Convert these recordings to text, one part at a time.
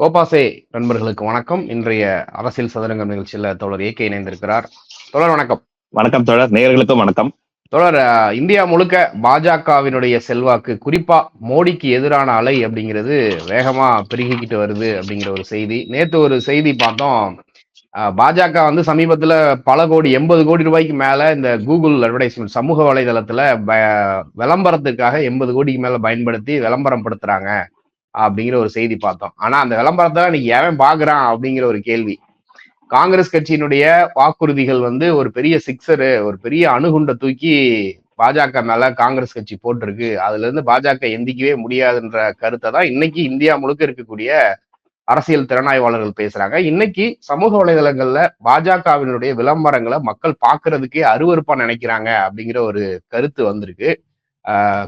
கோபாசே நண்பர்களுக்கு வணக்கம். இன்றைய அரசியல் சதுரங்கம் நிகழ்ச்சியில் தோழர் ஏகே இணைந்திருக்கிறார். தோழர் வணக்கம். வணக்கம் தோழர். நேயர்களுக்கும் வணக்கம். அஹ், இந்தியா முழுக்க பாஜகவினுடைய செல்வாக்கு குறிப்பா மோடிக்கு எதிரான அலை அப்படிங்கிறது வேகமா பெருகிக்கிட்டு வருது அப்படிங்கிற ஒரு செய்தி. நேத்து ஒரு செய்தி பார்த்தோம். பாஜக வந்து சமீபத்துல பல கோடி எண்பது கோடி ரூபாய்க்கு மேல இந்த கூகுள் அட்வர்டைஸ்மெண்ட் சமூக வலைதளத்துல விளம்பரத்துக்காக எண்பது கோடிக்கு மேல பயன்படுத்தி விளம்பரம் படுத்துறாங்க. அப்படிங்கிற ஒரு செய்தி பார்த்தோம். ஆனா அந்த விளம்பரத்தை இன்னைக்கு எவன் பாக்குறான் அப்படிங்கிற ஒரு கேள்வி. காங்கிரஸ் கட்சியினுடைய வாக்குறுதிகள் வந்து ஒரு பெரிய சிக்ஸரு ஒரு பெரிய அணுகுண்டை தூக்கி பாஜக மேல காங்கிரஸ் கட்சி போட்டிருக்கு. அதுல இருந்து பாஜக எந்திக்கவே முடியாதுன்ற கருத்தை தான் இன்னைக்கு இந்தியா முழுக்க இருக்கக்கூடிய அரசியல் திறனாய்வாளர்கள் பேசுறாங்க. இன்னைக்கு சமூக வலைதளங்கள்ல பாஜகவினுடைய விளம்பரங்களை மக்கள் பாக்குறதுக்கே அருவருப்பா நினைக்கிறாங்க அப்படிங்கிற ஒரு கருத்து வந்திருக்கு.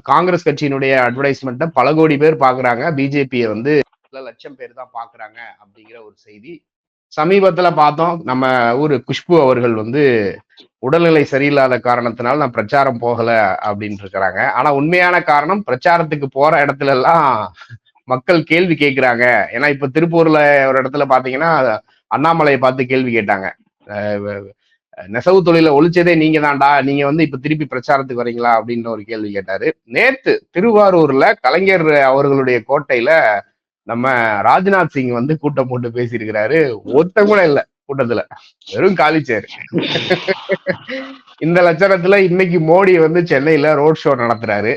காங்கிரஸ் கட்சியினுடைய அட்வர்டைஸ்மெண்ட்டை பல கோடி பேர் பாக்குறாங்க. பிஜேபியை வந்து பல லட்சம் பேர் தான் பாக்குறாங்க அப்படிங்கிற ஒரு செய்தி. சமீபத்துல பார்த்தோம் நம்ம ஊர் குஷ்பு அவர்கள் வந்து உடல்நிலை சரியில்லாத காரணத்தினால நான் பிரச்சாரம் போகல அப்படின்ட்டு இருக்கிறாங்க. ஆனா உண்மையான காரணம் பிரச்சாரத்துக்கு போற இடத்துல எல்லாம் மக்கள் கேள்வி கேட்குறாங்க ஏன்னா இப்ப திருப்பூர்ல ஒரு இடத்துல பாத்தீங்கன்னா அண்ணாமலையை பார்த்து கேள்வி கேட்டாங்க. அஹ் நெசவு தொழில ஒழிச்சதே நீங்க தான்டா. நீங்க வந்து இப்ப திருப்பி பிரச்சாரத்துக்கு வரீங்களா? அப்படின்னு ஒரு கேள்வி கேட்டாரு. நேத்து திருவாரூர்ல கலைஞர் அவர்களுடைய கோட்டையில நம்ம ராஜ்நாத் சிங் வந்து கூட்டம் போட்டு பேசியிருக்கிறாரு. ஒருத்தன் கூட இல்ல கூட்டத்துல. வெறும் காலிச்சேர் இந்த லட்சணத்துல இன்னைக்கு மோடி வந்து சென்னையில ரோட் ஷோ நடத்துறாரு.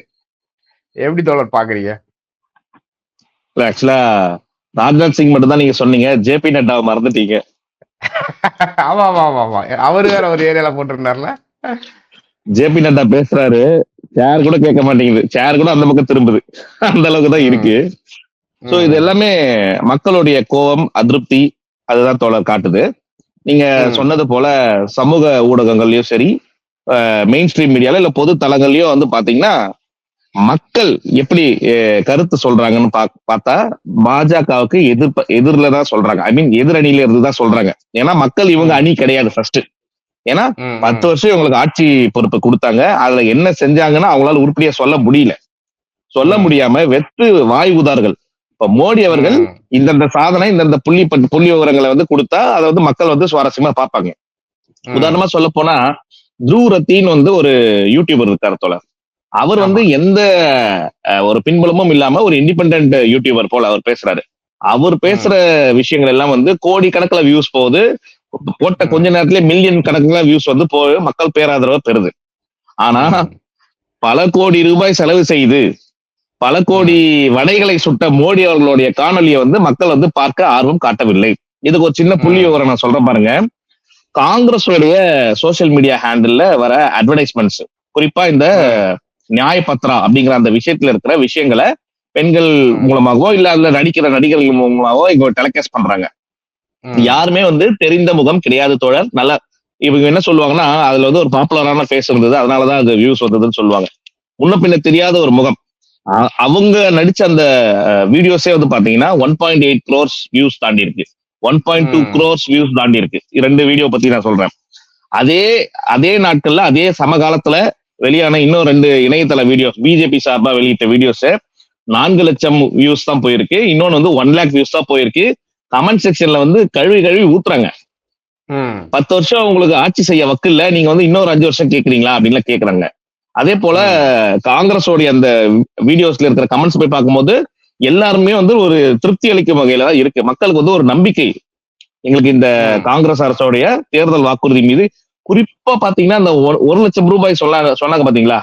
எப்படி தோழர் பாக்குறீங்க? ஆக்சுவலா ராஜ்நாத் சிங் மட்டும் தான் நீங்க சொன்னீங்க. ஜேபி நட்டாவை மறந்துட்டீங்க. ஆமா ஆமா ஆமா ஆமா அவரு வேற ஒரு ஏரியால போட்டிருந்தாருல. ஜேபி நட்டா பேசுறாரு. சேர் கூட கேட்க மாட்டேங்குது. சேர் கூட அந்த பக்கம் திரும்புது. அந்த அளவுக்கு தான் இருக்கு. சோ இது எல்லாமே மக்களுடைய கோபம் அதிருப்தி அதுதான் தோழர் காட்டுது. நீங்க. சொன்னது போல சமூக ஊடகங்கள்லயும் சரி மெயின் ஸ்ட்ரீம் மீடியால இல்ல பொது தளங்கள்லயும் வந்து பாத்தீங்கன்னா மக்கள் எப்படி கருத்து சொல்றாங்கன்னு பார்த்தா பாஜகவுக்கு எதிர்ப்பு எதிரில தான் சொல்றாங்க. ஐ மீன் எதிரணியில இருந்து தான் சொல்றாங்க. ஏன்னா மக்கள் இவங்க அணி கிடையாது ஃபர்ஸ்ட் ஏன்னா பத்து. வருஷம் இவங்களுக்கு ஆட்சி பொறுப்பு கொடுத்தாங்க. அதுல என்ன செஞ்சாங்கன்னா அவங்களால உருப்படியா சொல்ல முடியல. சொல்ல. முடியாம வெற்று வாய் உதார்கள் இப்ப மோடி அவர்கள் இந்தந்த சாதனை இந்தந்த புள்ளி புள்ளி விவரங்களை வந்து கொடுத்தா அதை வந்து மக்கள் வந்து சுவாரஸ்யமா பார்ப்பாங்க. உதாரணமா சொல்ல போனா த்ரூ ரத்தின்னு வந்து ஒரு யூடியூபர் இருக்காரு தோழர். அவர் வந்து எந்த ஒரு பின்புலமும் இல்லாம ஒரு இண்டிபெண்டன்ட் யூடியூபர் போல அவர் பேசுறாரு. அவர் பேசுற விஷயங்கள் எல்லாம் வந்து கோடி கணக்குல வியூஸ் போகுது. போட்ட கொஞ்ச நேரத்துல மில்லியன் கணக்குல வியூஸ் வந்து போய் மக்கள் பேராதரவை பெறுது. ஆனா பல கோடி ரூபாய் செலவு செய்து பல கோடி வடைகளை சுட்ட மோடி அவர்களுடைய காணொலியை வந்து மக்கள் வந்து பார்க்க ஆர்வம் காட்டவில்லை. இதுக்கு ஒரு சின்ன புள்ளி. விவரம் நான் சொல்றேன் பாருங்க. காங்கிரஸுடைய சோஷியல் மீடியா ஹேண்டில்ல வர அட்வர்டைஸ்மெண்ட்ஸ் குறிப்பா இந்த நியாய பத்ரா அப்படிங்கிற அந்த விஷயத்துல இருக்கிற விஷயங்களை பெண்கள். மூலமாகவோ இல்ல அதுல நடிக்கிற நடிகர்கள் மூலமாகவோ இங்க டெலிகாஸ்ட் பண்றாங்க. யாருமே வந்து தெரிந்த முகம் கிடையாது தோழர். நல்ல இவங்க என்ன சொல்லுவாங்கன்னா அதுல வந்து ஒரு பாப்புலரான ஃபேஸ் இருந்தது. அதனாலதான் அது வியூஸ் வந்ததுன்னு சொல்லுவாங்க. முன்ன பின்ன தெரியாத ஒரு முகம். அவங்க நடிச்ச அந்த வீடியோஸே வந்து பாத்தீங்கன்னா one point eight crores views தாண்டி இருக்கு one point two. Crores views தாண்டி இருக்கு ரெண்டு வீடியோ பத்தி நான் சொல்றேன். அதே அதே நாட்கள்ல அதே சமகாலத்துல வெளியான இன்னும் ரெண்டு இணையதள வீடியோஸ் பிஜேபி சார்பா வெளியிட்ட வீடியோஸ் நான்கு லட்சம் வியூஸ் தான் போயிருக்கு. இன்னொன்னு வந்து ஒன் லேக் வியூஸ் தான் போயிருக்கு. கமெண்ட் செக்ஷன்ல வந்து கழுவி கழுவி ஊத்துறாங்க. பத்து வருஷம் உங்களுக்கு ஆட்சி செய்ய வக்கில்ல நீங்க வந்து இன்னொரு அஞ்சு வருஷம் கேக்குறீங்களா அப்படின்லாம் கேக்குறாங்க. அதே போல காங்கிரஸோடைய அந்த வீடியோஸ்ல இருக்கிற கமெண்ட்ஸ் போய் பார்க்கும்போது எல்லாருமே வந்து ஒரு திருப்தி அளிக்கும் வகையில தான் இருக்கு. மக்களுக்கு வந்து ஒரு நம்பிக்கை. எங்களுக்கு இந்த. காங்கிரஸ் அரசோடைய தேர்தல் வாக்குறுதி மீது குறிப்பா பாத்தீங்கன்னா அந்த ஒரு- லட்சம் ரூபாய் சொன்னாங்க சொன்னாங்க பாத்தீங்களா.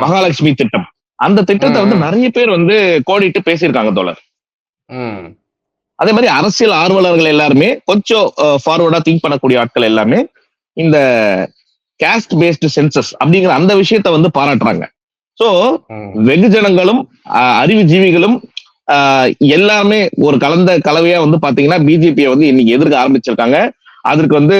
மகாலட்சுமி திட்டம் அந்த திட்டத்தை வந்து. நிறைய பேர் வந்து கோடிட்டு பேசியிருக்காங்க தோழர். அதே மாதிரி அரசியல் ஆர்வலர்கள் எல்லாருமே கொஞ்சம் ஃபார்வர்டா திங்க் பண்ணக்கூடிய ஆட்கள் எல்லாமே இந்த கேஸ்ட் பேஸ்டு சென்சஸ் அப்படிங்கிற அந்த விஷயத்த வந்து பாராட்டுறாங்க சோ. வெகுஜனங்களும் அறிவுஜீவிகளும் ஆஹ், எல்லாமே ஒரு கலந்த கலவையா வந்து பாத்தீங்கன்னா பிஜேபியை வந்து இன்னைக்கு எதிர்க்க ஆரம்பிச்சிருக்காங்க அதற்கு வந்து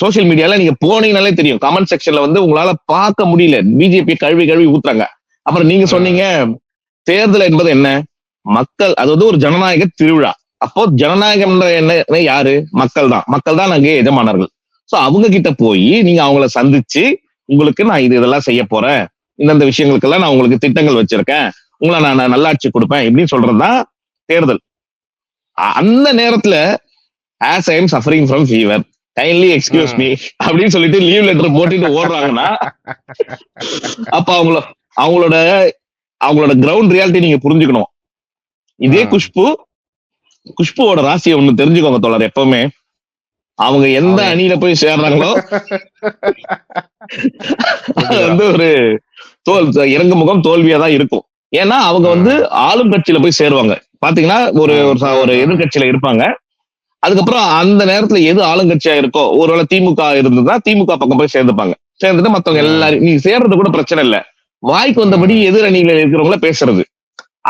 சோசியல் மீடியால நீங்க போனீங்கனாலே தெரியும். கமெண்ட் செக்ஷன்ல வந்து உங்களால பார்க்க முடியல. பிஜேபி கழுவி கழுவி ஊத்துறாங்க. அப்புறம் நீங்க சொன்னீங்க தேர்தல் என்பது என்ன? மக்கள் அது வந்து ஒரு ஜனநாயக திருவிழா. அப்போ ஜனநாயகம் என்ன யாரு? மக்கள் தான். மக்கள் தான் அங்கே எஜமானர்கள். சோ அவங்க கிட்ட போய் நீங்க அவங்கள சந்திச்சு உங்களுக்கு நான் இது இதெல்லாம் செய்ய போறேன். இந்தந்த விஷயங்களுக்கெல்லாம் நான் உங்களுக்கு திட்டங்கள் வச்சிருக்கேன். உங்களை நான் நல்லாட்சி கொடுப்பேன். இப்படின்னு சொல்றதுதான் தேர்தல். அந்த நேரத்துல as I am suffering from fever kindly excuse me அப்படின்னு சொல்லிட்டு லீவ் லெட்டர் போட்டுட்டு ஓடுறாங்கன்னா அப்ப அவங்கள அவங்களோட அவங்களோட கிரவுண்ட் ரியாலிட்டி நீங்க புரிஞ்சுக்கணும். இதே. குஷ்பு குஷ்புவோட ராசியை ஒண்ணு தெரிஞ்சுக்கோங்க தோழர் எப்பவுமே. அவங்க எந்த அணியில போய் சேர்றாங்களோ அது வந்து ஒரு தோல் இறங்கு முகம் தோல்வியா தான் இருக்கும். ஏன்னா அவங்க வந்து ஆளும் கட்சியில போய் சேருவாங்க. பாத்தீங்கன்னா ஒரு ஒரு எதிர்கட்சியில இருப்பாங்க. அதுக்கப்புறம் அந்த நேரத்துல எது ஆளுங்கட்சியா இருக்கோ ஒருவேளை திமுக இருந்ததுன்னா திமுக பக்கம் போய் சேர்ந்துப்பாங்க. சேர்ந்துட்டு மத்தவங்க. எல்லாரும் நீ சேர்றது கூட பிரச்சனை இல்ல. வாய்க்கு வந்தபடி எதிர் அணியில இருக்கிறவங்கள பேசுறது.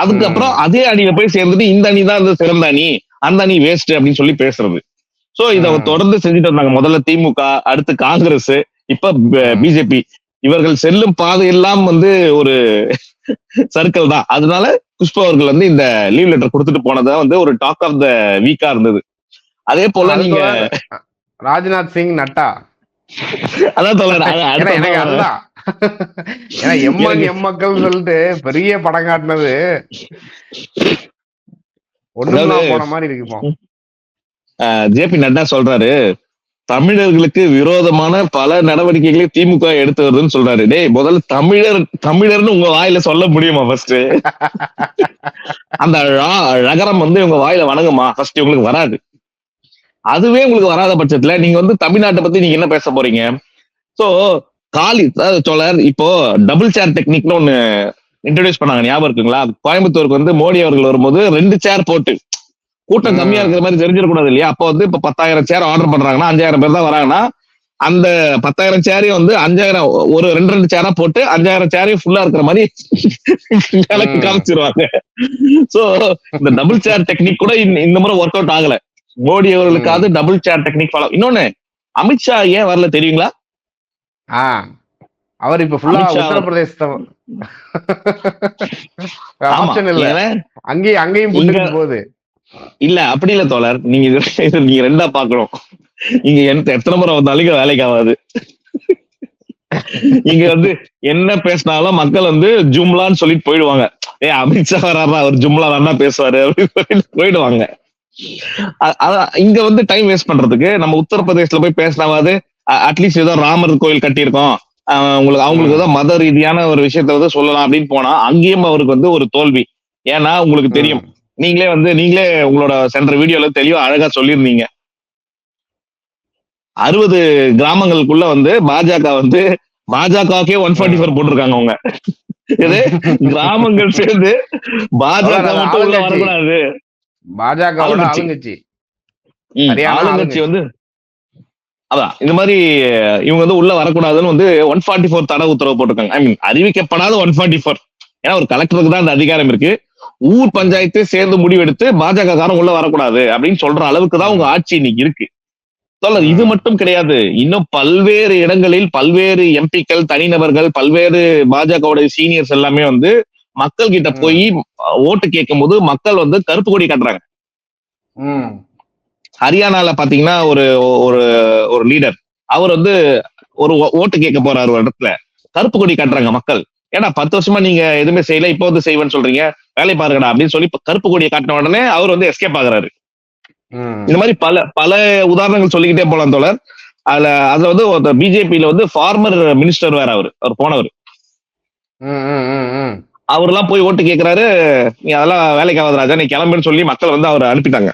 அதுக்கப்புறம் அதே அணியில போய் சேர்ந்துட்டு இந்த அணி தான் சிறந்த அணி அந்த அணி வேஸ்ட் அப்படின்னு சொல்லி பேசுறது. சோ இத. தொடர்ந்து செஞ்சுட்டு வந்தாங்க. முதல்ல திமுக அடுத்து காங்கிரஸ் இப்ப பிஜேபி. இவர்கள் செல்லும் பாதையெல்லாம் வந்து ஒரு சர்க்கிள் தான். அதனால புஷ்பா அவர்கள் வந்து இந்த லீவ் லெட்டர் கொடுத்துட்டு போனதா வந்து ஒரு டாக் ஆஃப் த வீக்கா இருந்தது. அதே போல நீங்க ராஜ்நாத் சிங் நட்டா. அதான் அடுத்த எனக்கு. அதுதான். ஏன்னா எம்மன் எனக்கு- எம்மக்கள் சொல்லிட்டு பெரிய படம் காட்டினது. போன மாதிரி இருக்கு இப்போ. ஜேபி நட்டா சொல்றாரு தமிழர்களுக்கு விரோதமான பல நடவடிக்கைகளை திமுக எடுத்து வருதுன்னு சொல்றாரு. டேய் முதல்ல தமிழர் தமிழர்னு உங்க வாயில சொல்ல முடியுமா ஃபர்ஸ்ட் அந்த ழா- ழகரம் வந்து உங்க வாயில வணங்குமா? ஃபர்ஸ்ட் உங்களுக்கு வராது. அதுவே உங்களுக்கு வராத பட்சத்துல நீங்க வந்து தமிழ்நாட்டை பத்தி நீங்க என்ன பேச போறீங்க? சோ காலி சோழர் இப்போ டபுள் சேர் டெக்னிக்னு ஒண்ணு இன்ட்ரடியூஸ் பண்ணாங்க. ஞாபகம் இருக்குங்களா? கோயம்புத்தூருக்கு வந்து மோடி அவர்கள் வரும்போது ரெண்டு சேர் போட்டு. கூட்டம் கம்மியா இருக்கிற மாதிரி தெரிஞ்சிடக்கூடாது இல்லையா? அப்போ வந்து இப்ப பத்தாயிரம் சேர் ஆர்டர் பண்றாங்கன்னா அஞ்சாயிரம் பேர் தான் வராங்கன்னா அந்த பத்தாயிரம் சேரையும் வந்து அஞ்சாயிரம் ஒரு ரெண்டு ரெண்டு சேரா போட்டு அஞ்சாயிரம் சேரையும் ஃபுல்லா இருக்கிற மாதிரி. காமிச்சிருவாங்க. சோ இந்த டபுள் சேர் டெக்னிக் கூட இந்த- இந்த முறை ஒர்க் அவுட் ஆகல. மோடி அவர்களுக்காவது டபுள் சேர் டெக்னிக் ஃபாலோ இன்னொன்னு அமித்ஷா ஏன் வரல தெரியுங்களா? அவர் இப்ப ஃபுல்லா ஆமா ஆப்ஷன் இல்ல. அங்கேயும் அங்கேயும் போகுது. இல்ல அப்படி இல்ல தோழர். நீங்க இது- நீங்க ரெண்டா பாக்கணும். எந்த எத்தனை முறை வந்தாலும் வேலைக்கு ஆகாது. இங்க வந்து என்ன பேசினாலும் மக்கள் வந்து ஜும்லான்னு சொல்லிட்டு போயிடுவாங்க. ஏ அமித்ஷா வர்றாரா அவர் ஜும்லா தானே பேசுவாரு அப்படின்னு சொல்லிட்டு போயிடுவாங்க. இங்க வந்து டைம் வேஸ்ட் பண்றதுக்கு நம்ம உத்தரப்பிரதேசல போய் பேசினாவது அட்லீஸ்ட் ஏதோ ராமர் கோயில் கட்டியிருக்கோம். உங்களுக்கு அவங்களுக்கு ஏதோ மத ரீதியான ஒரு விஷயத்த வந்து சொல்லலாம் அப்படின்னு போனா அங்கேயும் அவருக்கு வந்து ஒரு தோல்வி. ஏன்னா உங்களுக்கு தெரியும். நீங்களே வந்து நீங்களே உங்களோட சென்ற வீடியோல தெளிவா அழகா சொல்லியிருந்தீங்க. அறுபது கிராமங்களுக்குள்ள வந்து பாஜக வந்து பாஜகவுக்கே ஒன் ஃபார்ட்டி ஃபோர் போட்டிருக்காங்க அவங்க. இது கிராமங்கள் சேர்ந்து பாஜக மட்டும் உள்ள. வரக்கூடாது. பாஜகவோட ஆளுங்கட்சி. ஆளுங்கட்சி. வந்து அதான் இந்த மாதிரி இவங்க வந்து உள்ள வரக்கூடாதுன்னு வந்து ஒன் ஃபார்ட்டி ஃபோர் தடை உத்தரவு போட்டிருக்காங்க. ஐ மீன் அறிவிக்கப்படாத ஒன் ஃபார்ட்டி ஃபோர் ஏன்னா ஒரு கலெக்டருக்கு தான் அந்த அதிகாரம் இருக்கு. ஊர் பஞ்சாயத்து சேர்ந்து முடிவெடுத்து பாஜக காரன் உள்ள வரக்கூடாது அப்படின்னு சொல்ற அளவுக்கு தான் உங்க ஆட்சி இன்னைக்கு இருக்கு. இது மட்டும் கிடையாது. இன்னும் பல்வேறு இடங்களில் பல்வேறு எம்பிக்கள் தனிநபர்கள் பல்வேறு பாஜகவோட சீனியர்ஸ் எல்லாமே வந்து மக்கள் கிட்ட போய் ஓட்டு கேட்கும் போது மக்கள் வந்து கருப்பு கொடி கட்டுறாங்க. ஹரியானால பாத்தீங்கன்னா ஒரு ஒரு ஒரு லீடர் அவர் வந்து ஒரு ஓட்டு கேட்க போறாரு ஒரு இடத்துல. கருப்பு கொடி காட்டுறாங்க மக்கள். ஏன்னா பத்து வருஷமா நீங்க எதுவுமே செய்யல இப்போ வந்து செய்வேன்னு சொல்றீங்க. வேலை பாருங்கடா அப்படின்னு சொல்லி இப்ப கருப்பு கொடியை காட்டின உடனே அவர் வந்து எஸ்கேப் ஆகுறாரு. இந்த மாதிரி பல பல உதாரணங்கள் சொல்லிக்கிட்டே போலாம் தோழர். அதுல அதுல வந்து பிஜேபியில வந்து ஃபார்மர் மினிஸ்டர் வேற அவர் அவர் போனவர். அவர்லாம் போய் ஓட்டு கேட்கிறாரு நீ அதெல்லாம் வேலைக்கு ஆகாது ராஜா நீ கிளம்புன்னு சொல்லி மக்கள் வந்து அவரை அனுப்பிட்டாங்க.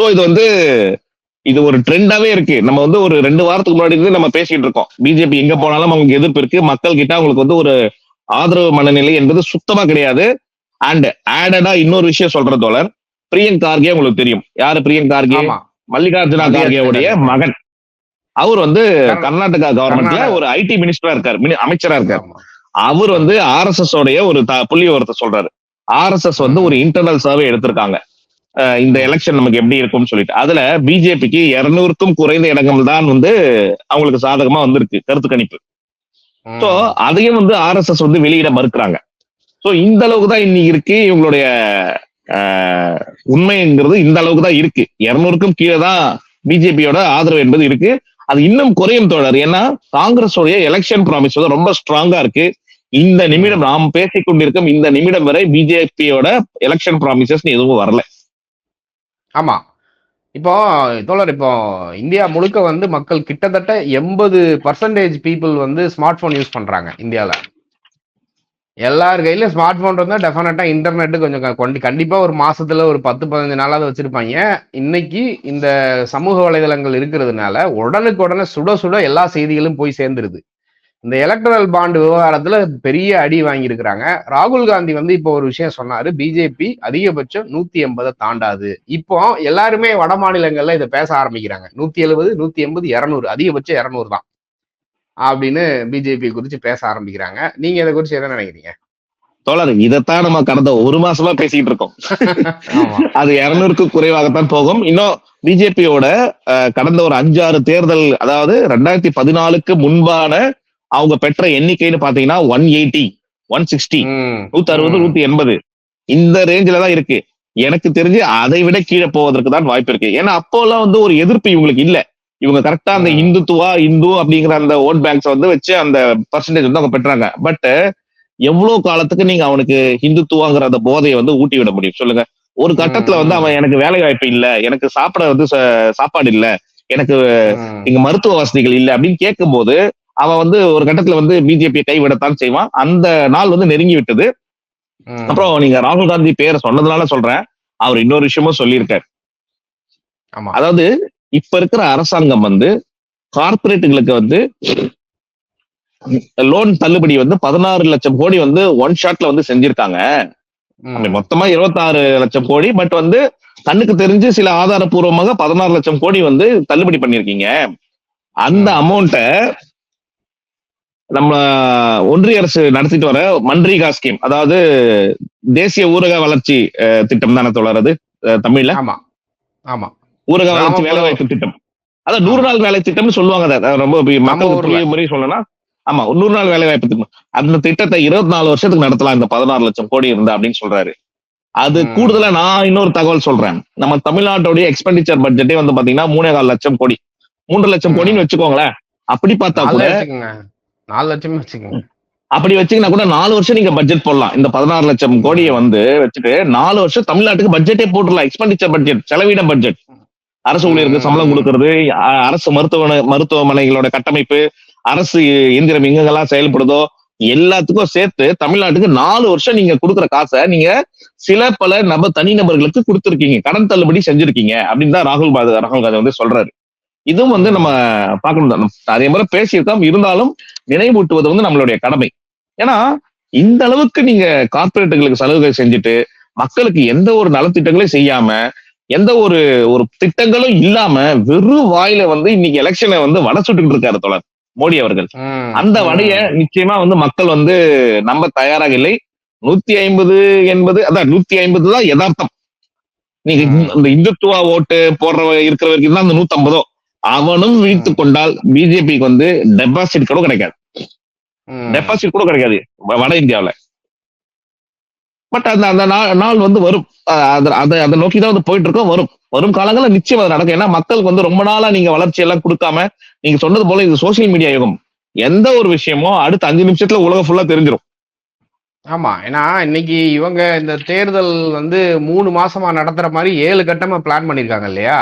சோ இது வந்து இது ஒரு ட்ரெண்டாவே இருக்கு. நம்ம வந்து ஒரு ரெண்டு வாரத்துக்கு முன்னாடி இருந்து நம்ம பேசிட்டு இருக்கோம். பிஜேபி எங்க போனாலும் அவங்களுக்கு எதிர்ப்பு இருக்கு. மக்கள் கிட்ட அவங்களுக்கு வந்து ஒரு ஆதரவு மனநிலை என்பது சுத்தமா கிடையாது. அண்ட் ஆடடா இன்னொரு விஷயம் சொல்ற தோழர். பிரியங்க் கார்கே உங்களுக்கு தெரியும். யாரு பிரியங்க் கார்கே? மல்லிகார்ஜுனா கார்கேவுடைய கார்கே. மகன். அவர் வந்து கர்நா- கர்நாடகா கவர்மெண்ட்ல. ஒரு ஐடி மினிஸ்டரா இருக்காரு. அமைச்சரா இருக்காரு. அவர் வந்து ஆர்எஸ்எஸ் உடைய ஒரு புள்ளி விவரத்தை சொல்றாரு. ஆர்எஸ்எஸ் வந்து ஒரு இன்டர்னல் சர்வே எடுத்திருக்காங்க. அஹ் இந்த எலெக்ஷன் நமக்கு எப்படி இருக்கும்னு சொல்லிட்டு. அதுல பிஜேபிக்கு இருநூறுக்கும் குறைந்த இடங்கள் தான் வந்து அவங்களுக்கு சாதகமா வந்திருக்கு கருத்து கணிப்பு. சோ அதையும் வந்து ஆர்எஸ்எஸ் வந்து வெளியிட மறுக்கிறாங்க. சோ இந்த அளவுக்கு தான் இன்னைக்கு இருக்கு இவங்களுடைய ஆஹ், உண்மைங்கிறது. இந்த அளவுக்கு தான் இருக்கு. இருநூறுக்கும் கீழே தான் பிஜேபியோட ஆதரவு என்பது இருக்கு. அது இன்னும் குறையும் தோழர். ஏன்னா காங்கிரஸ் உடைய எலெக்ஷன் ப்ராமிஸ் வந்து ரொம்ப ஸ்ட்ராங்கா இருக்கு. இந்த நிமிடம் நாம் பேசிக் கொண்டிருக்கும் இந்த நிமிடம் வரை பிஜேபியோட எலெக்ஷன் ப்ராமிசஸ் எதுவும் வரல. ஆமா. இப்போ தோழர் இப்போ இந்தியா முழுக்க வந்து மக்கள் கிட்டத்தட்ட எண்பது பர்சன்டேஜ் பீப்புள் வந்து ஸ்மார்ட் போன் யூஸ் பண்றாங்க இந்தியால. எல்லார் கையிலும் ஸ்மார்ட் போன் இருந்தால் டெஃபினட்டாக இன்டர்நெட்டு கொஞ்சம் கொண்டு கண்டிப்பாக ஒரு மாசத்துல ஒரு பத்து பதினஞ்சு நாளாவது வச்சிருப்பாங்க. இன்னைக்கு இந்த சமூக வலைதளங்கள் இருக்கிறதுனால உடனுக்கு உடனே சுட சுட எல்லா செய்திகளும் போய் சேர்ந்துருது. இந்த எலக்ட்ரல் பாண்டு விவகாரத்துல பெரிய அடி வாங்கியிருக்கிறாங்க. ராகுல் காந்தி வந்து இப்போ ஒரு விஷயம் சொன்னாரு. பிஜேபி அதிகபட்சம் நூத்தி எண்பதை தாண்டாது. இப்போ எல்லாருமே வட மாநிலங்கள்ல இதை பேச ஆரம்பிக்கிறாங்க. நூத்தி எழுபது நூத்தி எண்பது இரநூறு அதிகபட்சம் இரநூறு தான். அப்படின்னு பிஜேபி குறிச்சு பேச ஆரம்பிக்கிறாங்க. நீங்க இதை குறிச்சு என்ன நினைக்கிறீங்க? தோழர் இதைத்தான் நம்ம கடந்த ஒரு மாசமா பேசிக்கிட்டு இருக்கோம். அது இருநூறுக்கு குறைவாகத்தான் போகும். இன்னும் பிஜேபியோட கடந்த ஒரு அஞ்சாறு தேர்தல் அதாவது ரெண்டாயிரத்தி பதினாலுக்கு முன்பான அவங்க பெற்ற எண்ணிக்கைன்னு பாத்தீங்கன்னா ஒன் எயிட்டி ஒன் சிக்ஸ்டி நூத்தி அறுபது. நூத்தி எண்பது. இந்த ரேஞ்சில தான் இருக்கு. எனக்கு தெரிஞ்சு அதை விட கீழே போவதற்கு தான் வாய்ப்பு இருக்கு. ஏன்னா அப்போல்லாம் வந்து ஒரு எதிர்ப்பு இவங்களுக்கு இல்ல. இவங்க கரெக்டா அந்த. இந்துத்துவா இந்து அப்படிங்கிற அந்த ஓட் பேங்க்ஸ் வந்து வச்சு அந்த பர்சன்டேஜ் வந்து அவங்க பெற்றாங்க. பட் எவ்வளவு காலத்துக்கு நீங்க அவனுக்கு இந்துத்துவாங்கிற அந்த போதையை வந்து ஊட்டி விட முடியும்? சொல்லுங்க. ஒரு கட்டத்துல வந்து. அவன் எனக்கு வேலை வாய்ப்பு இல்ல எனக்கு சாப்பிட வந்து சாப்பாடு இல்ல எனக்கு இங்க மருத்துவ வசதிகள் இல்ல அப்படின்னு கேட்கும்போது அவன் வந்து ஒரு கட்டத்துல வந்து பிஜேபியை கைவிடத்தான் செய்வான். அந்த நாள் வந்து நெருங்கி விட்டது. அப்புறம் நீங்க ராகுல் காந்தி பேரை சொன்னதுனால சொல்றேன். அவர் இன்னொரு விஷயமும் சொல்லியிருக்காரு. ஆமா. அதாவது இப்ப இருக்கிற அரசாங்கம் வந்து கார்பரேட்டுகளுக்கு வந்து லோன் தள்ளுபடி வந்து பதினாறு லட்சம் கோடி வந்து ஒன் ஷாட்ல வந்து செஞ்சிருக்காங்க. மொத்தமா இருபத்தாறு லட்சம் கோடி பட் வந்து கண்ணுக்கு தெரிஞ்சு சில ஆதாரப்பூர்வமாக பதினாறு லட்சம் கோடி வந்து தள்ளுபடி பண்ணிருக்கீங்க அந்த. அமௌண்ட்ட நம்ம ஒன்றிய அரசு நடத்திட்டு வர மன்ரீகா ஸ்கீம் அதாவது தேசிய ஊரக வளர்ச்சி திட்டம் தானே தொடரது தமிழ்ல? ஆமா. ஆமா. ஊரக வளர்ச்சி வேலை வாய்ப்பு திட்டம். அதான் நூறு நாள் வேலை திட்டம்னு சொல்லுவாங்க ரொம்ப மக்களுக்கு. புரிய முறை சொல்லணும்னா ஆமா நூறு நாள் வேலை வாய்ப்பு திட்டம். அந்த திட்டத்தை இருபத்தி நாலு வருஷத்துக்கு நடத்தலாம். இந்த பதினாறு லட்சம் கோடி இருந்தா அப்படின்னு சொல்றாரு. அது. கூடுதலா நான் இன்னொரு தகவல் சொல்றேன். நம்ம தமிழ்நாட்டுடைய எக்ஸ்பெண்டிச்சர் பட்ஜெட்டே வந்து பாத்தீங்கன்னா மூணே கால் லட்சம் கோடி. மூன்று லட்சம். கோடின்னு வச்சுக்கோங்களேன். அப்படி பார்த்தா கூட நாலு லட்சம் வச்சுக்கோங்க. அப்படி வச்சீங்கன்னா கூட நாலு வருஷம் நீங்க பட்ஜெட் போடலாம். இந்த பதினாறு லட்சம் கோடியை வந்து வச்சுட்டு நாலு வருஷம் தமிழ்நாட்டுக்கு பட்ஜெட்டே போட்டுடலாம். எக்ஸ்பெண்டிச்சர் பட்ஜெட் செலவின பட்ஜெட் அரசு ஊழியருக்கு சம்பளம் கொடுக்கறது அரசு மருத்துவமனை மருத்துவமனைகளோட கட்டமைப்பு அரசு இயந்திரம் எங்கெங்கெல்லாம் செயல்படுதோ எல்லாத்துக்கும் சேர்த்து தமிழ்நாட்டுக்கு நாலு வருஷம் நீங்க கொடுக்குற காசை நீங்க சில பல நபர் தனிநபர்களுக்கு கொடுத்துருக்கீங்க. கடன் தள்ளுபடி செஞ்சிருக்கீங்க அப்படின்னு தான் ராகுல் ராகுல் காந்தி வந்து சொல்றாரு. இதுவும் வந்து நம்ம பார்க்கணும் தான். அதே மாதிரி பேசியிருக்கோம். இருந்தாலும் நினைவூட்டுவது வந்து நம்மளுடைய கடமை. ஏன்னா இந்த அளவுக்கு நீங்க கார்பரேட்டுகளுக்கு சலுகை செஞ்சுட்டு மக்களுக்கு எந்த ஒரு நலத்திட்டங்களையும் செய்யாம எந்த ஒரு ஒரு திட்டங்களும் இல்லாம வெறும் வாயில வந்து இன்னைக்கு எலெக்ஷனை வந்து வடை சுட்டுக்கிட்டு இருக்காரு தோழர் மோடி அவர்கள். அந்த. வடைய நிச்சயமா வந்து மக்கள் வந்து நம்ப தயாராக இல்லை நூத்தி ஐம்பது என்பது அதான் நூத்தி ஐம்பது தான் யதார்த்தம். நீங்க. இந்த இந்துத்துவா ஓட்டு போடுற இருக்கிறவருக்கு தான் அந்த நூத்தி ஐம்பதோ அவனும் வீழ்த்து கொண்டால் பிஜேபிக்கு வந்து டெபாசிட் கூட கிடைக்காது. டெபாசிட் கூட கிடைக்காது. வட இந்தியாவுல. பட் அந்த அந்த நாள் வந்து வரும். அது- அதை நோக்கி தான் வந்து போயிட்டு இருக்கோம் வரும். வரும் காலங்கள்ல நிச்சயம் அது நடக்கும். ஏன்னா மக்களுக்கு வந்து ரொம்ப நாளா நீங்க வளர்ச்சி எல்லாம் கொடுக்காம நீங்க சொன்னது போல இது சோசியல் மீடியா யுகம். எந்த ஒரு விஷயமோ அடுத்த அஞ்சு நிமிஷத்துல உலகம் ஃபுல்லா தெரிஞ்சிடும் ஆமா. ஏன்னா இன்னைக்கு இவங்க இந்த தேர்தல் வந்து மூணு மாசமா நடத்துற மாதிரி ஏழு கட்டமா பிளான் பண்ணிருக்காங்க இல்லையா?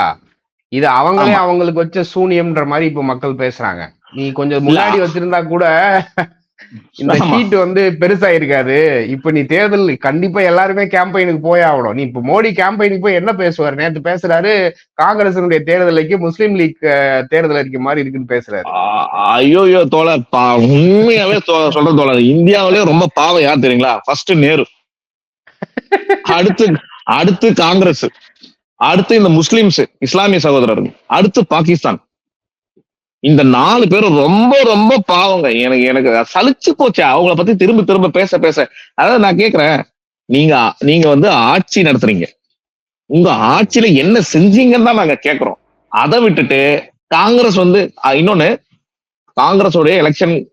இது அவங்களே. அவங்களுக்கு வச்ச சூனியம்ன்ற மாதிரி இப்ப மக்கள் பேசுறாங்க. நீ கொஞ்சம் முன்னாடி வச்சிருந்தா கூட இந்த. ஹீட் வந்து பெருசா இருக்காது இப்ப நீ தேர்தல் கண்டிப்பா எல்லாருமே கேம்பெயினுக்கு போய் ஆகணும். நீ இப்ப மோடி கேம்பெயினுக்கு போய் என்ன பேசுவார்? நேத்து பேசுறாரு காங்கிரசினுடைய தேர்தல் அறிக்கை முஸ்லீம் லீக் தேர்தல் அறிக்கை மாதிரி இருக்குன்னு பேசுறாரு. ஐயோ தோழர். உண்மையாவே சொல்ற தோழர். இந்தியாவிலே ரொம்ப பாவம் யார் தெரியுங்களா? ஃபர்ஸ்ட் நேரு. அடுத்து அடுத்து காங்கிரஸ். அடுத்து இந்த முஸ்லிம்ஸ் இஸ்லாமிய சகோதரர்கள். அடுத்து பாகிஸ்தான். இந்த நாலு பேரும் ரொம்ப ரொம்ப பாவங்க. எனக்கு எனக்கு சலிச்சு போச்சு. அவங்கள பத்தி திரும்ப திரும்ப பேச பேச. அதாவது நான் கேக்குறேன் நீங்க நீங்க வந்து ஆட்சி நடத்துறீங்க. உங்க ஆட்சியில என்ன செஞ்சீங்கன்னு தான் நாங்க கேக்குறோம். அதை விட்டுட்டு காங்கிரஸ் வந்து இன்னொன்னு காங்கிரஸோடைய election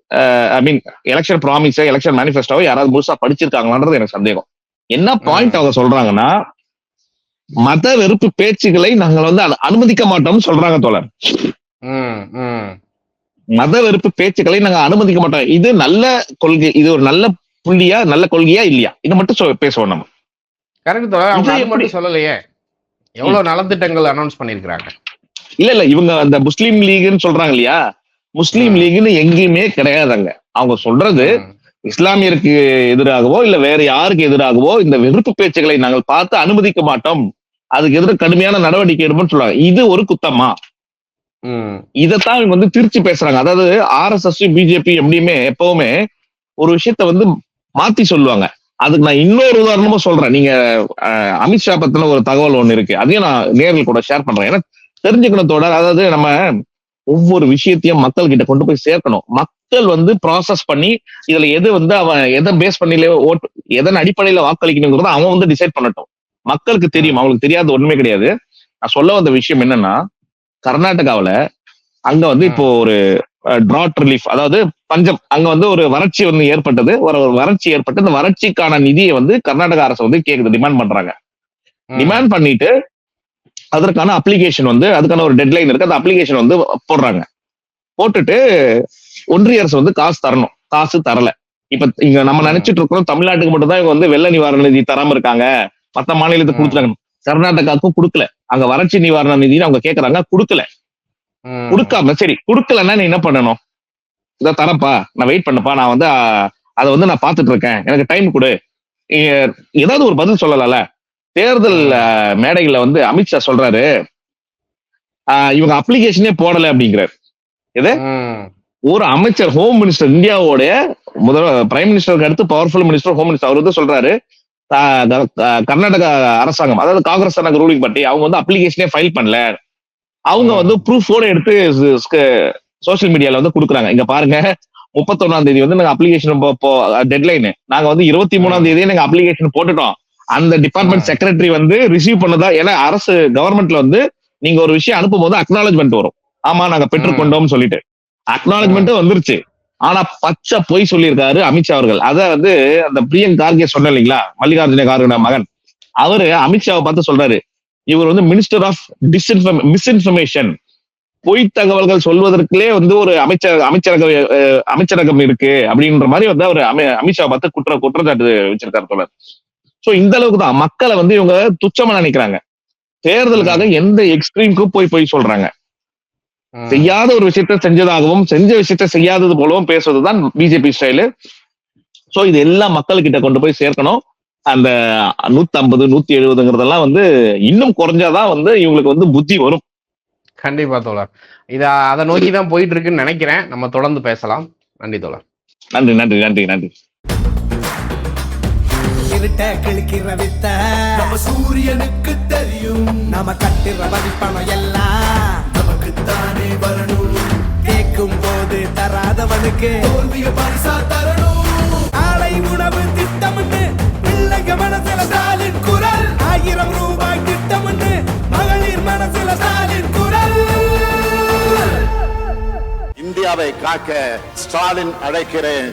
I mean election promise election மேனிஃபெஸ்டோவை யாராவது முழுசா படிச்சிருக்காங்களான்றது எனக்கு சந்தேகம். என்ன பாயிண்ட் அவங்க சொல்றாங்கன்னா மத வெறுப்பு பேச்சுகளை நாங்கள் வந்து அனு- அனுமதிக்க மாட்டோம்னு சொல்றாங்க தோழர். மத வெறுப்பு பேச்சுக்களை நாங்க அனுமதிக்க மாட்டோம். இது நல்ல கொள்கை இது ஒரு நல்ல புள்ளியா நல்ல கொள்கையா இல்லையா? இதை மட்டும் பேசுவோம் நம்ம. கரெக்ட் எப்படி- சொல்லலையே. எவ்வளவு நலத்திட்டங்கள் அனௌன்ஸ் பண்ணிருக்காங்க இல்ல இல்ல இவங்க அந்த முஸ்லீம் லீக்னு சொல்றாங்க இல்லையா? முஸ்லீம். லீக்னு எங்கேயுமே கிடையாதுங்க. அவங்க சொல்றது இஸ்லாமியருக்கு எதிராகவோ இல்ல வேற யாருக்கு எதிராகவோ இந்த வெறுப்பு பேச்சுகளை நாங்கள் பார்த்து அனுமதிக்க மாட்டோம். அதுக்கு எதிராக கடுமையான நடவடிக்கை எடுப்போம்னு சொல்றாங்க இது ஒரு குத்தமா? இதைத்தான் வந்து திருச்சி பேசுறாங்க. அதாவது ஆர்எஸ்எஸ் பிஜேபி எப்படியுமே எப்பவுமே ஒரு விஷயத்த வந்து மாத்தி சொல்லுவாங்க. அதுக்கு நான் இன்னொரு உதாரணமும் சொல்றேன். நீங்க அமித்ஷா பத்தின ஒரு தகவல் ஒண்ணு இருக்கு. அதையும் நான் நேரில் கூட ஷேர் பண்றேன். ஏன்னா தெரிஞ்சுக்கணும் தொடர் அதாவது நம்ம ஒவ்வொரு விஷயத்தையும் மக்கள் கிட்ட கொண்டு போய் சேர்க்கணும். மக்கள் வந்து ப்ராசஸ் பண்ணி இதுல எது வந்து அவன் எதை பேஸ் பண்ணில ஓட்டு எதன் அடிப்படையில வாக்களிக்கணுங்கிறத அவன் வந்து டிசைட் பண்ணட்டும். மக்களுக்கு தெரியும். அவங்களுக்கு தெரியாத ஒண்ணுமே கிடையாது. நான் சொல்ல வந்த விஷயம் என்னன்னா கர்நாடகாவுல அங்க வந்து இப்போ ஒரு டிராட் ரிலீஃப் அதாவது பஞ்சம். அங்க வந்து ஒரு வறட்சி வந்து ஏற்பட்டது. ஒரு ஒரு வறட்சி ஏற்பட்டு இந்த வறட்சிக்கான நிதியை வந்து கர்நாடக அரசு வந்து கேக்குது டிமாண்ட் பண்றாங்க. டிமாண்ட் பண்ணிட்டு அதற்கான அப்ளிகேஷன் வந்து அதுக்கான ஒரு டெட்லைன் இருக்கு. அந்த அப்ளிகேஷன் வந்து போடுறாங்க. போட்டுட்டு ஒன்றிய அரசு வந்து காசு தரணும். காசு தரல. இப்ப இங்க நம்ம நினைச்சிட்டு இருக்கோம் தமிழ்நாட்டுக்கு மட்டும் தான் இவங்க வந்து வெள்ள நிவாரண நிதி தராம இருக்காங்க. மத்த மாநிலத்துக்கு. கொடுத்துட்டாங்க கர்நாடகாவுக்கும் கொடுக்கல. அங்க வறட்சி நிவாரண நிதினு அவங்க கேக்குறாங்க கொடுக்கல. கொடுக்காம சரி கொடுக்கலன்னா நீ என்ன பண்ணணும்? இதை தரப்பா நான் வெயிட் பண்ணப்பா நான் வந்து அதை வந்து நான் பார்த்துட்டு இருக்கேன். எனக்கு டைம் கொடு. ஏதாவது ஒரு பதில் சொல்லலாம்ல? தேர்தல் மேடைகள்ல வந்து அமித்ஷா சொல்றாரு இவங்க அப்ளிகேஷனே போடல அப்படிங்கிறார். ம். ஒரு அமைச்சர் ஹோம் மினிஸ்டர் இந்தியாவோடைய முதல் பிரைம் மினிஸ்டருக்கு அடுத்து பவர்ஃபுல் மினிஸ்டர் ஹோம் மினிஸ்டர் அவர் வந்து சொல்றாரு கர்நாடக அரசாங்கம் அதாவது காங்கிரஸ் தனக்கு ரூலிங் பார்ட்டி அவங்க வந்து அப்ளிகேஷனே ஃபைல் பண்ணல. அவங்க வந்து ப்ரூஃபோட எடுத்து சோஷியல் மீடியால வந்து கொடுக்குறாங்க. இங்க பாருங்க முப்பத்தொன்னாம் தேதி வந்து நாங்க அப்ளிகேஷன் டெட்லைன் நாங்க வந்து இருபத்தி மூணாம் தேதியே நாங்க அப்ளிகேஷன் போட்டுட்டோம். அந்த டிபார்ட்மெண்ட். செக்ரட்டரி வந்து ரிசீவ் பண்ணதா ஏன்னா அரசு கவர்மெண்ட்ல வந்து நீங்க ஒரு விஷயம் அனுப்பும் போது அக்னாலஜ்மெண்ட் வரும். ஆமா நாங்க பெற்றுக்கொண்டோம்னு சொல்லிட்டு. அக்னாலஜ்மெண்ட் வந்துருச்சு. ஆனா பச்சை பொய் சொல்லியிருக்காரு அமித்ஷா அவர்கள். அத வந்து அந்த பிரியங்க் கார்கே சொன்ன இல்லைங்களா? மல்லிகார்ஜுன கார்கே மகன். அவரு அமித்ஷாவை பார்த்து சொல்றாரு. இவர் வந்து மினிஸ்டர் ஆஃப் டிஸ்இன்ஃபர்ம் மிஸ்இன்ஃபர்மேஷன் பொய் தகவல்கள் சொல்வதற்குள்ளே வந்து ஒரு அமைச்சர் அமைச்சரக அமைச்சரகம் இருக்கு அப்படின்ற மாதிரி வந்து அவர் அமி- அமித்ஷாவை பார்த்து குற்ற குற்றச்சாட்டு வச்சிருக்காரு தோழர். சோ இந்த அளவுக்கு தான். மக்களை வந்து இவங்க துச்சமா நினைக்கிறாங்க. தேர்தலுக்காக எந்த எக்ஸ்ட்ரீமுக்கும் போய் போய் சொல்றாங்க. செய்யாத ஒரு விஷயத்த செஞ்சதாகவும் செஞ்ச விஷயத்த செய்யாதது போலவும் பேசுவதுதான் பிஜேபி ஸ்டைலு சோ இது எல்லாம் மக்கள்கிட்ட கொண்டு போய் சேர்க்கணும். அந்த நூத்தி ஐம்பது நூத்தி எழுபதுங்கிறதெல்லாம் வந்து இன்னும் குறைஞ்சாதான் வந்து இவங்களுக்கு வந்து புத்தி வரும். கண்டிப்பா தோழர். இத அதை நோக்கி தான் போயிட்டு இருக்குன்னு நினைக்கிறேன். நம்ம தொடர்ந்து பேசலாம். நன்றி தோழர். நன்றி நன்றி நன்றி நன்றி. இருட்ட கிழிக்கிற வித்த நம்ம சூரியனுக்கு தெரியும். நம்ம கட்டுற வரிப்பணம் எல்லாம். நமக்கு வரணும் கேட்கும் போது தராதவனுக்கு தோல்விய பரிசா தரணும். ஆலை உணவு திட்டம்னு பிள்ளைங்க மனசுல ஸ்டாலின் குரல். ஆயிரம் ரூபாய் திட்டம்னு மகளிர் மனசுல ஸ்டாலின் குரல். இந்தியாவை காக்க ஸ்டாலின் அழைக்கிறேன்.